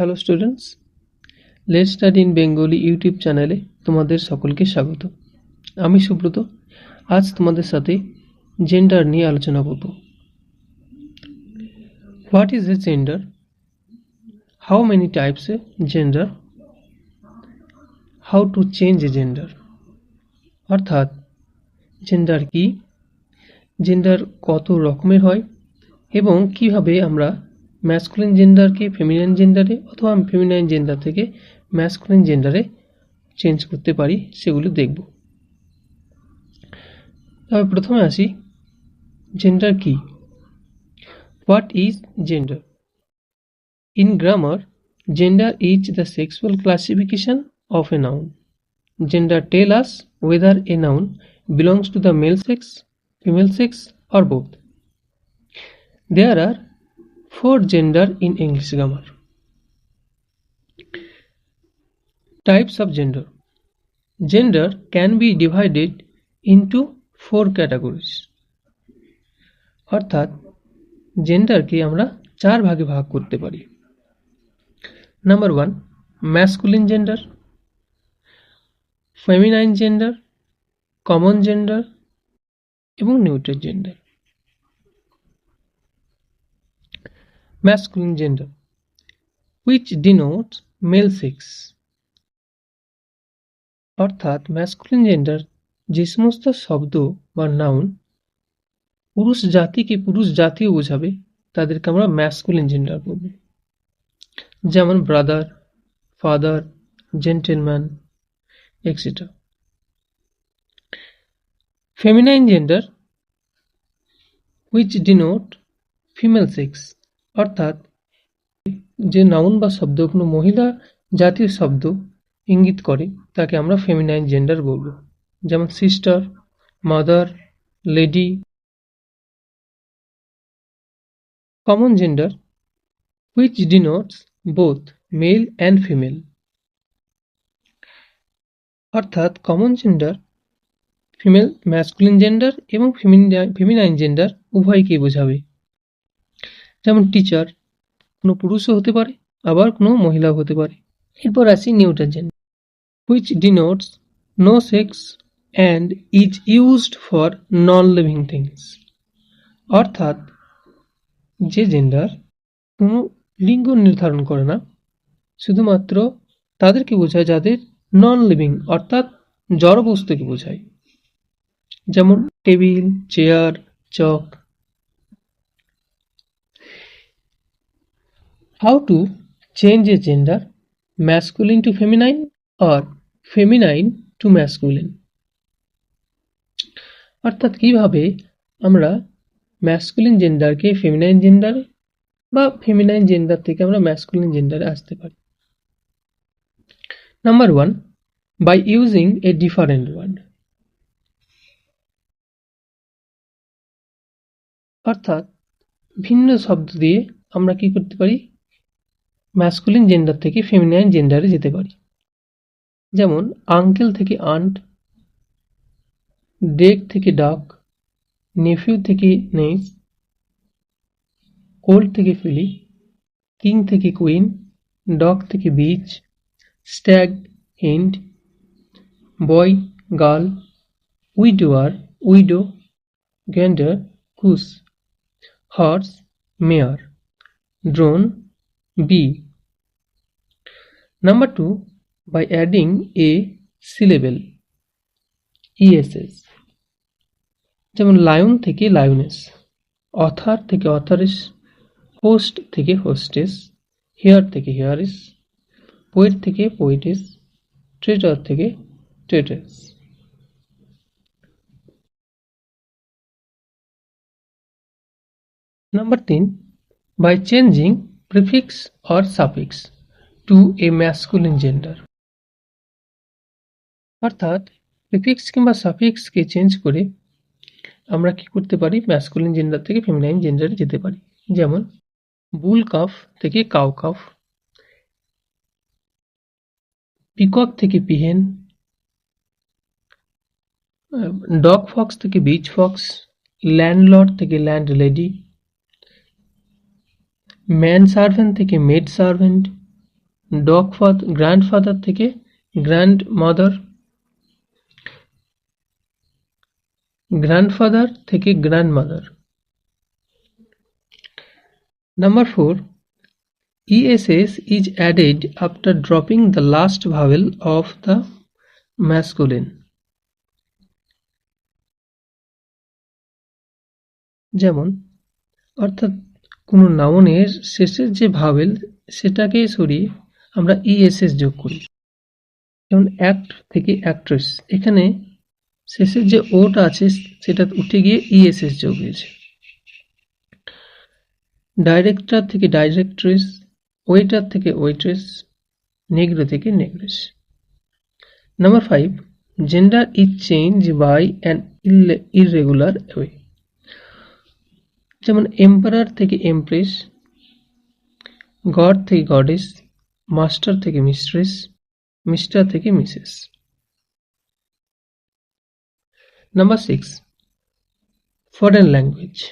Hello students let study in Bengali YouTube চ্যানেলে তোমাদের সকলকে স্বাগত। আমি সুব্রত, আজ তোমাদের সাথে জেন্ডার নিয়ে আলোচনা করব। What is a gender how many types a gender how to change a gender অর্থাৎ জেন্ডার কি? জেন্ডার কত রকমের হয়? এবং কীভাবে আমরা ম্যাসকুলিন জেন্ডারকে ফেমিনাইন জেন্ডারে অথবা ফেমিনাইন জেন্ডার থেকে ম্যাসকুলিন জেন্ডারে চেঞ্জ করতে পারি সেগুলো দেখব। তবে প্রথমে আসি জেন্ডার কি? What is gender in grammar gender is the sexual classification of a noun gender tell us whether a noun belongs to the male sex, female sex or both. There are four gender in English grammar. Types of gender. Gender can be divided into four categories. অর্থাৎ জেন্ডারকে আমরা চার ভাগে ভাগ করতে পারি number one masculine gender feminine gender common gender এবং neutral gender masculine gender. Which denotes male sex? অর্থাৎ masculine gender যে সমস্ত শব্দ বা নাউন পুরুষ জাতিকে পুরুষ জাতীয় বোঝাবে, তাদেরকে আমরা ম্যাসকুলিন জেন্ডার বলব। যেমন brother father gentleman etcetera feminine gender which denote female sex অর্থাৎ যে নাউন বা শব্দ কোনো মহিলা জাতীয় শব্দ ইঙ্গিত করে, তাকে আমরা ফেমিনাইন জেন্ডার বলব। যেমন sister mother lady common gender which denotes both male and female অর্থাৎ common gender female masculine gender এবং ফেমিনাইন জেন্ডার উভয়কেই বোঝাবে। যেমন টিচার কোনো পুরুষও হতে পারে, আবার কোনো মহিলাও হতে পারে। এরপর আসি neutral gender which denotes no sex and is used for non living things অর্থাৎ, যে জেন্ডার কোনো লিঙ্গ নির্ধারণ করে না, শুধুমাত্র তাদেরকে বোঝায় যাদের নন লিভিং অর্থাৎ জড় বস্তুকে বোঝায়। যেমন table, chair, chalk How to change a gender, masculine to feminine or feminine to masculine? অর্থাৎ কীভাবে আমরা ম্যাসকুলিন জেন্ডারকে ফেমিনাইন জেন্ডারে বা ফেমিনাইন জেন্ডার থেকে আমরা ম্যাসকুলিন জেন্ডারে আসতে পারি? Number one by using a different word অর্থাৎ ভিন্ন শব্দ দিয়ে আমরা কি করতে পারি? ম্যাসকুলিন জেন্ডার থেকে ফেমিনাইন জেন্ডারে যেতে পারি। যেমন আঙ্কেল থেকে আন্ট ডেক থেকে ডাক নেফিউ থেকে নেস কোল্ড থেকে ফিলি কিং থেকে কুইন ডগ থেকে bitch stag hind boy girl widower widow gander goose horse mare drone B. Number 2 by adding a syllable ESS যেমন লায়ন থেকে লায়নেস অথার থেকে অথারিস হোস্ট থেকে হোস্টেস হেয়ার থেকে heiress poet থেকে poetess traitor থেকে traitress number তিন by changing prefix or suffix to a masculine gender. অর্থাৎ prefix কিংবা সাফিক্সকে চেঞ্জ করে আমরা কি করতে পারি? ম্যাসকুলিন জেন্ডার থেকে ফেমিনাইন জেন্ডারে যেতে পারি। যেমন বুল কাফ থেকে কাউ কাফ পিকক থেকে পিহেন ডগ ফক্স থেকে বিচ ফক্স ল্যান্ডলর্ড থেকে ল্যান্ড লেডি ম্যান সার্ভেন্ট থেকে maid servant dog father grandfather থেকে গ্র্যান্ড মাদার গ্র্যান্ডফাদার থেকে grandmother Number 4. ESS is added after dropping the last vowel of the masculine. যেমন অর্থাৎ কোনো নাউনের শেষের যে ভাবেল সেটাকে সরিয়ে আমরা ইএসএস যোগ করি। যেমন অ্যাক্ট থেকে অ্যাক্ট্রেস এখানে শেষের যে ওটা আছে, সেটা উঠে গিয়ে ইএসএস যোগ হয়েছে। ডাইরেক্টর থেকে ডাইরেক্ট্রেস ওয়েটার থেকে ওয়েট্রেস নেগ্রো থেকে negress number five gender is change by an irregular way যেমন এম্পারার থেকে এমপ্রেস গড থেকে গডেস মাস্টার থেকে মিস্ট্রেস মিস্টার থেকে Mrs number six foreign language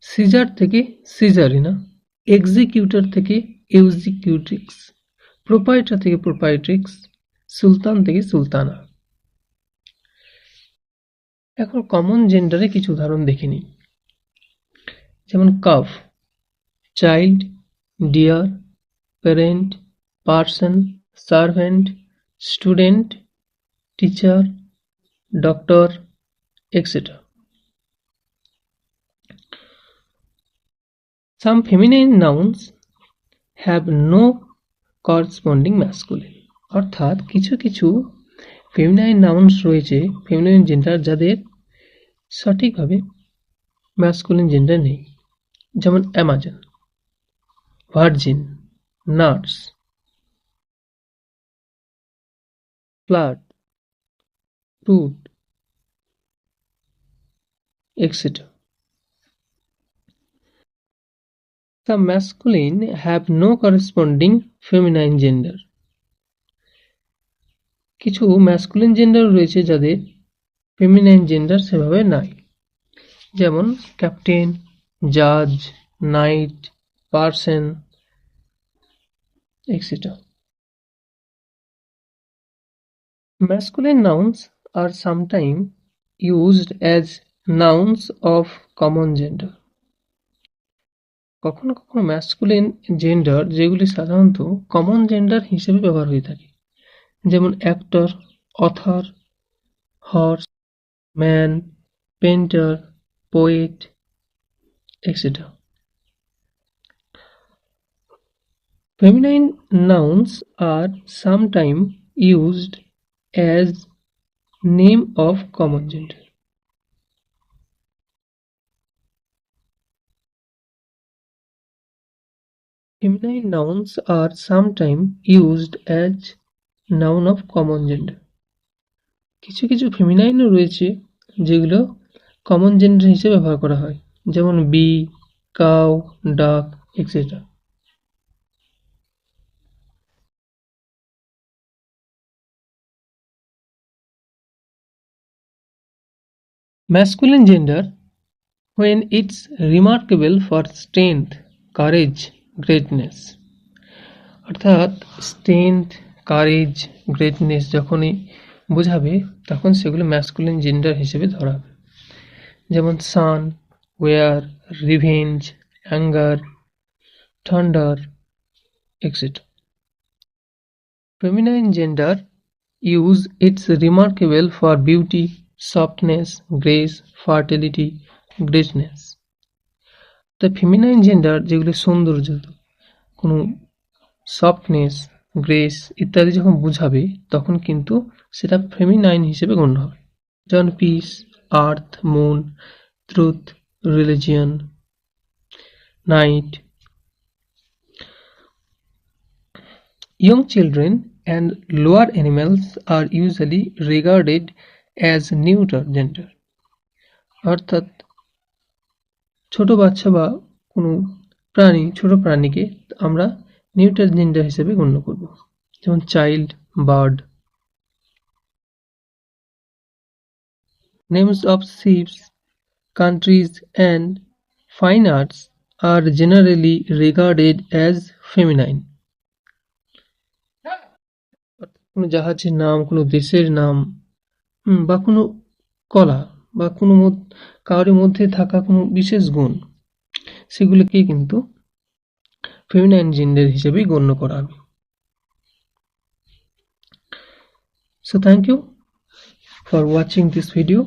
czar থেকে সিজারিনা এক্সিকিউটর থেকে এক্সিকিউটিক্স প্রোপাইটার থেকে প্রোপাইট্রিক্স সুলতান থেকে সুলতানা এখন কমন জেন্ডারে কিছু উদাহরণ দেখে নিই। যেমন calf, child, deer, parent, person, servant, student, teacher, doctor etcetera Some feminine nouns have no corresponding masculine অর্থাৎ কিছু কিছু ফেমিনাইন নাউন্স রয়েছে ফেমিনাইন জেন্ডার যাদের সঠিকভাবে ম্যাসকুলিন জেন্ডার নেই। যেমন Amazon virgin nurse flirt prude etc. The masculine have no corresponding feminine gender. কিছু masculine gender রয়েছে যাদের ফেমিনাইন জেন্ডার সেভাবে নাই যেমন ক্যাপ্টেন জাজ knight parson etc. Masculine nouns are sometimes used as nouns of common gender. কখনো কখনো masculine gender যেগুলি সাধারণত কমন জেন্ডার হিসেবে ব্যবহার হয়ে থাকে, যেমন actor author horseman painter poet etcetera Feminine nouns are sometimes used as name of common gender. Feminine nouns are sometimes used as noun of common gender. কিছু কিছু ফেমিনাইনও রয়েছে যেগুলো কমন জেন্ডার হিসেবে ব্যবহার করা হয় যেমন bee cow duck etcetera Masculine gender, when it's remarkable for strength, courage, greatness অর্থাৎ স্ট্রেংথ কারেজ গ্রেটনেস যখনই বোঝাবে তখন সেগুলো ম্যাসকুলিন জেন্ডার হিসেবে ধরা হবে যেমন sun war revenge anger thunder etcetera feminine gender use its remarkable for beauty, softness, grace, fertility, greatness. The feminine gender যেগুলি সৌন্দর্য কোনো সফটনেস গ্রেস ইত্যাদি যখন বোঝাবে তখন কিন্তু সেটা ফেমিনাইন হিসেবে গণ্য হবে যেমন peace earth moon truth religion night Young children and lower animals are usually regarded as neuter gender অর্থাৎ ছোট বাচ্চা বা কোনো প্রাণী ছোট প্রাণীকে আমরা নিউটার জেন্ডার হিসেবে গণ্য করব যেমন child bird Names of ships, countries and fine arts are generally regarded as feminine. কোনো জাহাজের নাম, কোনো দেশের নাম বা কোনো কলা, বা কোনো কারোর মধ্যে থাকা কোনো বিশেষ গুণ সেগুলোকে কিন্তু ফেমিনাইন জেন্ডার হিসেবে গণ্য করা হবে so thank you for watching this video